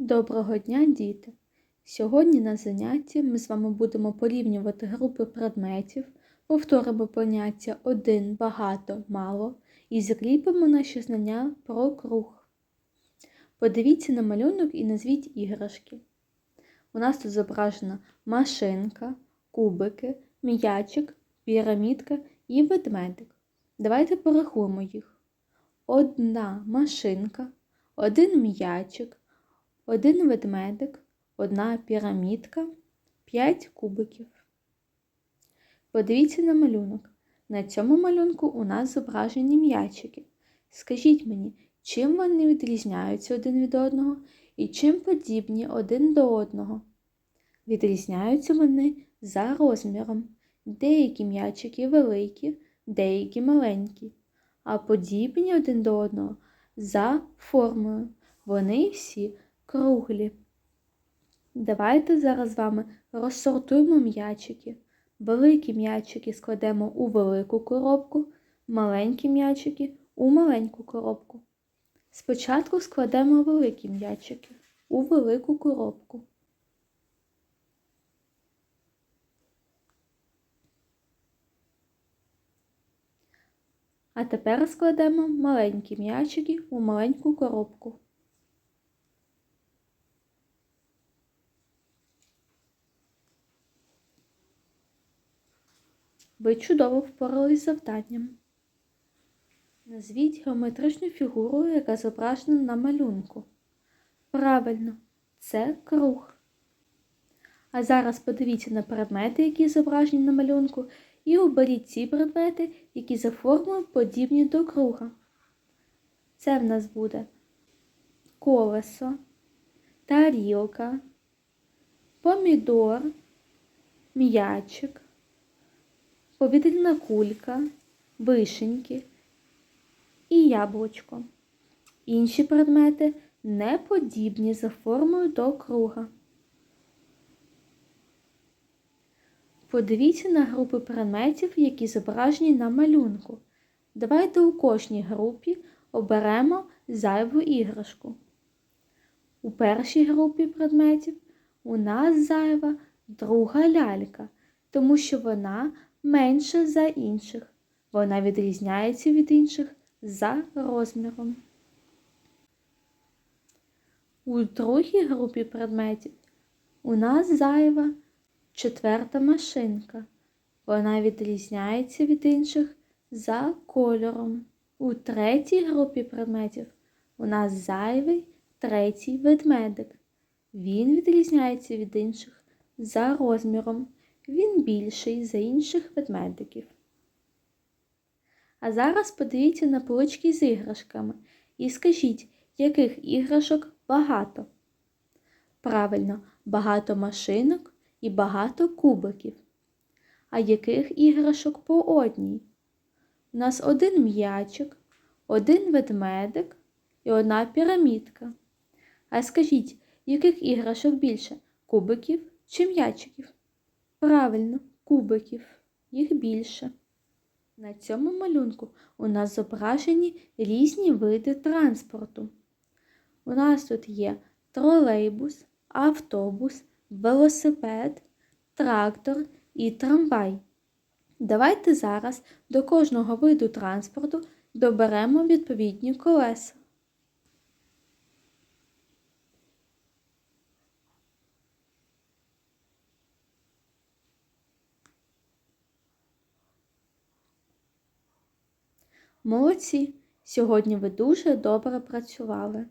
Доброго дня, діти! Сьогодні на занятті ми з вами будемо порівнювати групи предметів, повторимо поняття один, багато, мало і закріпимо наші знання про круг. Подивіться на малюнок і назвіть іграшки. У нас тут зображена машинка, кубики, м'ячик, пірамідка і ведмедик. Давайте порахуємо їх. Одна машинка, один м'ячик один ведмедик, одна пірамідка, п'ять кубиків. Подивіться на малюнок. На цьому малюнку у нас зображені м'ячики. Скажіть мені, чим вони відрізняються один від одного і чим подібні один до одного? Відрізняються вони за розміром. Деякі м'ячики великі, деякі маленькі, а подібні один до одного за формою. Вони всі круглі. Давайте зараз з вами розсортуємо м'ячики. Великі м'ячики складемо у велику коробку, маленькі м'ячики у маленьку коробку. Спочатку складемо великі м'ячики у велику коробку. А тепер складемо маленькі м'ячики у маленьку коробку. Ви чудово впорались з завданням. Назвіть геометричну фігуру, яка зображена на малюнку. Правильно, це круг. А зараз подивіться на предмети, які зображені на малюнку, і оберіть ті предмети, які за формою подібні до круга. Це в нас буде колесо, тарілка, помідор, м'ячик повітряна кулька, вишеньки і яблучко. Інші предмети не подібні за формою до круга. Подивіться на групи предметів, які зображені на малюнку. Давайте у кожній групі оберемо зайву іграшку. У першій групі предметів у нас зайва друга лялька, тому що вона менша за інших. Вона відрізняється від інших за розміром. У другій групі предметів у нас зайва четверта машинка. Вона відрізняється від інших за кольором. У третій групі предметів у нас зайвий третій ведмедик. Він відрізняється від інших за розміром. Він більший за інших ведмедиків. А зараз подивіться на полички з іграшками і скажіть, яких іграшок багато. Правильно, багато машинок і багато кубиків. А яких іграшок по одній? У нас один м'ячик, один ведмедик і одна пірамідка. А скажіть, яких іграшок більше кубиків чи м'ячиків? Правильно, кубиків, їх більше. На цьому малюнку у нас зображені різні види транспорту. У нас тут є тролейбус, автобус, велосипед, трактор і трамвай. Давайте зараз до кожного виду транспорту доберемо відповідні колеса. Молодці! Сьогодні ви дуже добре працювали.